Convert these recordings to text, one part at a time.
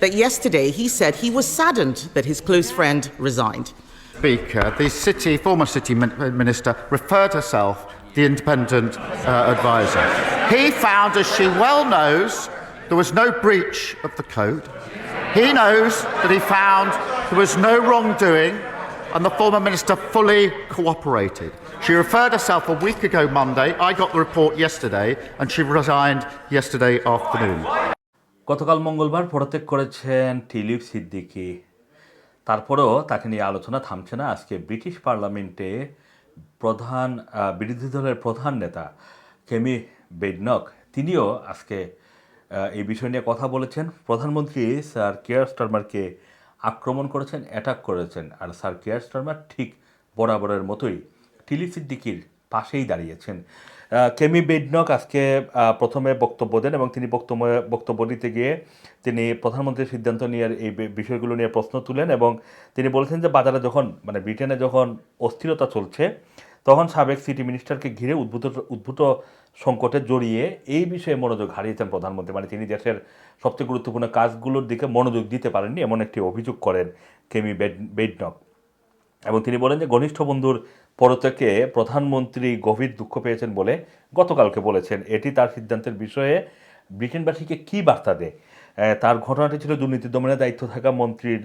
that yesterday he said he was saddened that his close friend resigned. Speaker, the city, former city minister referred herself the independent uh, advisor. He found, as she well knows, there was no breach of the code. He knows that he found there was no wrongdoing, and the former minister fully cooperated. She referred herself a week ago Monday. I got the report yesterday, and she resigned yesterday afternoon. গতকাল মঙ্গলবার পদত্যাগ করেছেন tulip Siddiqui. তারপরেও তাকে নিয়ে আলোচনা থামছে না। আজকে ব্রিটিশ পার্লামেন্টে প্রধান বিরোধী দলের প্রধান নেতা কেমি বেডনক তিনিও আজকে এই বিষয় নিয়ে কথা বলেছেন। প্রধানমন্ত্রী স্যার কেয়ার স্টারমারকে আক্রমণ করেছেন, অ্যাটাক করেছেন, আর স্যার কেয়ার স্টারমার ঠিক বরাবরের মতোই টিলি সিদ্দিকির পাশেই দাঁড়িয়েছেন। কেমি বেডনক আজকে প্রথমে বক্তব্য দেন এবং তিনি বক্তব্য বক্তব্য দিতে গিয়ে তিনি প্রধানমন্ত্রীর সিদ্ধান্ত নিয়ে এই বিষয়গুলো নিয়ে প্রশ্ন তুলেন এবং তিনি বলেছেন যে বাজারে যখন মানে ব্রিটেনে যখন অস্থিরতা চলছে, তখন সাবেক সিটি মিনিস্টারকে ঘিরে উদ্ভূত উদ্ভূত সংকটে জড়িয়ে এই বিষয়ে মনোযোগ হারিয়েছেন প্রধানমন্ত্রী। মানে তিনি দেশের সবচেয়ে গুরুত্বপূর্ণ কাজগুলোর দিকে মনোযোগ দিতে পারেননি, এমন একটি অভিযোগ করেন কেমি বেড বেডনক এবং তিনি বলেন যে ঘনিষ্ঠ বন্ধুর পরত্যাগে প্রধানমন্ত্রী গভীর দুঃখ পেয়েছেন বলে গতকালকে বলেছেন। এটি তার সিদ্ধান্তের বিষয়ে ব্রিটেনবাসীকে কী বার্তা দেয়? তার ঘটনাটি ছিল দুর্নীতি দমনের দায়িত্ব থাকা মন্ত্রীর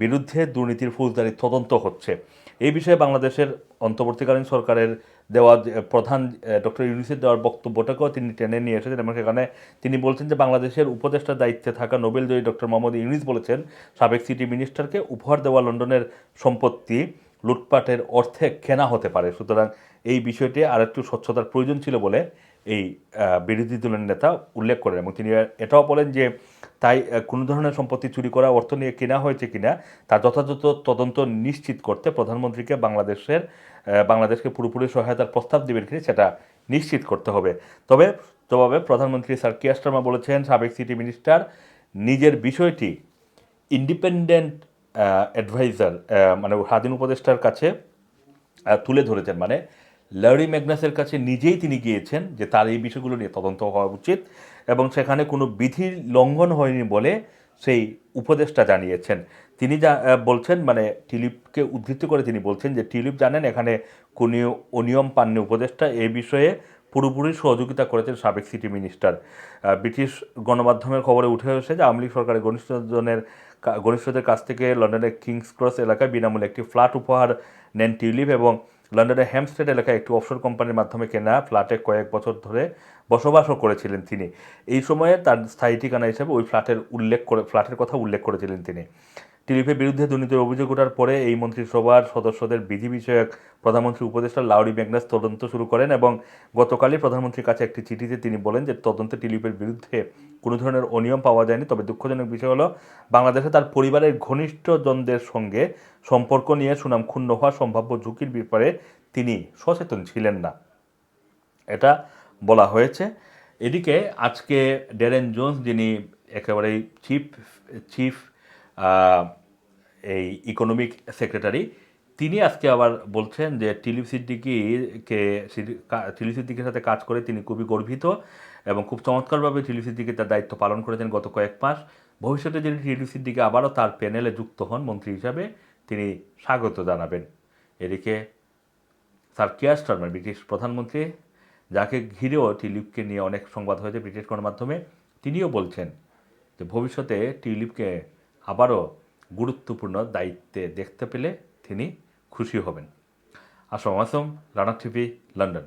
বিরুদ্ধে দুর্নীতির ফৌজদারি তদন্ত হচ্ছে। এই বিষয়ে বাংলাদেশের অন্তর্বর্তীকালীন সরকারের দেওয়া প্রধান ডক্টর ইউনিসের দেওয়ার বক্তব্যটাকেও তিনি টেনে নিয়ে এসেছেন এবং সেখানে তিনি বলছেন যে বাংলাদেশের উপদেষ্টার দায়িত্বে থাকা নোবেল জয়ী ডক্টর মোহাম্মদ ইউনিস বলেছেন, সাবেক সিটি মিনিস্টারকে উপহার দেওয়া লন্ডনের সম্পত্তি লুটপাটের অর্থে কেনা হতে পারে। সুতরাং এই বিষয়টি আরেকটু স্বচ্ছতার প্রয়োজন ছিল বলে এই বিরোধী দলের নেতা উল্লেখ করেন এবং তিনি এটাও বলেন যে তাই কোনো ধরনের সম্পত্তি চুরি করা, অর্থ নিয়ে কেনা হয়েছে কিনা, তা যথাযথ তদন্ত নিশ্চিত করতে প্রধানমন্ত্রীকে বাংলাদেশের বাংলাদেশকে পুরোপুরি সহায়তার প্রস্তাব দেবেন কিনা সেটা নিশ্চিত করতে হবে। তবে জবাবে প্রধানমন্ত্রী স্যার কিয়ার শর্মা বলেছেন, সাবেক সিটি মিনিস্টার, নিজের বিষয়টি ইন্ডিপেন্ডেন্ট অ্যাডভাইজার মানে স্বাধীন উপদেষ্টার কাছে তুলে ধরেছেন। মানে ল্যারি ম্যাগনাসের কাছে নিজেই তিনি গিয়েছেন যে তার এই বিষয়গুলো নিয়ে তদন্ত হওয়া উচিত। এবং সেখানে কোনো বিধির লঙ্ঘন হয়নি বলে সেই উপদেষ্টা জানিয়েছেন। তিনি যা বলছেন মানে টিলিপকে উদ্ধৃত করে তিনি বলছেন যে টিলিপ জানেন এখানে কোনো, অনিয়ম পাননি উপদেষ্টা এই বিষয়ে পুরোপুরি সহযোগিতা করেছেন সাবেক সিটি মিনিস্টার। ব্রিটিশ গণমাধ্যমের খবরে উঠে এসেছে যে আওয়ামী লীগ সরকারের ঘনিষ্ঠজনের ঘনিষ্ঠদের কাছ থেকে লন্ডনের কিংস ক্রস এলাকায় বিনামূল্যে একটি ফ্ল্যাট উপহার নেন টিউলিপ এবং লন্ডনের হ্যামস্টেড এলাকায় একটি অফশোর কোম্পানির মাধ্যমে কেনা ফ্ল্যাটে কয়েক বছর ধরে বসবাসও করেছিলেন তিনি। এই সময়ে তার স্থায়ী ঠিকানা হিসেবে ওই ফ্ল্যাটের উল্লেখ করে ফ্ল্যাটের কথা উল্লেখ করেছিলেন তিনি। টিলিপের বিরুদ্ধে দুর্নীতির অভিযোগ ওঠার পরে এই মন্ত্রিসভার সদস্যদের বিধি বিষয়ক প্রধানমন্ত্রী উপদেষ্টা লাউরি ম্যাগনাস তদন্ত শুরু করেন এবং গতকালই প্রধানমন্ত্রীর কাছে একটি চিঠিতে তিনি বলেন যে তদন্তে টিলিপের বিরুদ্ধে কোনো ধরনের অনিয়ম পাওয়া যায়নি। তবে দুঃখজনক বিষয় হলো, বাংলাদেশে তার পরিবারের ঘনিষ্ঠজনদের সঙ্গে সম্পর্ক নিয়ে সুনাম ক্ষুণ্ণ হওয়া সম্ভাব্য ঝুঁকির ব্যাপারে তিনি সচেতন ছিলেন না। এটা বলা হয়েছে। এদিকে আজকে ডেরেন জোন্স যিনি একেবারেই চিফ চিফ এই ইকোনমিক সেক্রেটারি তিনি আজকে আবার বলছেন যে টিলিপ সিদ্দিকিকে টিলিপ সিদ্দিকের সাথে কাজ করে তিনি খুবই গর্বিত এবং খুব চমৎকারভাবে টিলিপ সিদ্দিকি তার দায়িত্ব পালন করেছেন গত কয়েক মাস। ভবিষ্যতে যদি টিলিপ সিদ্দিকি আবারও তার প্যানেলে যুক্ত হন মন্ত্রী হিসাবে, তিনি স্বাগত জানাবেন। এদিকে স্যার কেয়ার স্টারমার ব্রিটিশ প্রধানমন্ত্রী, যাকে ঘিরেও টিলিপকে নিয়ে অনেক সংবাদ হয়েছে ব্রিটিশ গণমাধ্যমে, তিনিও বলছেন যে ভবিষ্যতে টিউলিপকে আবারও গুরুত্বপূর্ণ দায়িত্বে দেখতে পেলে তিনি খুশি হবেন। Assam Assam Rana TV London.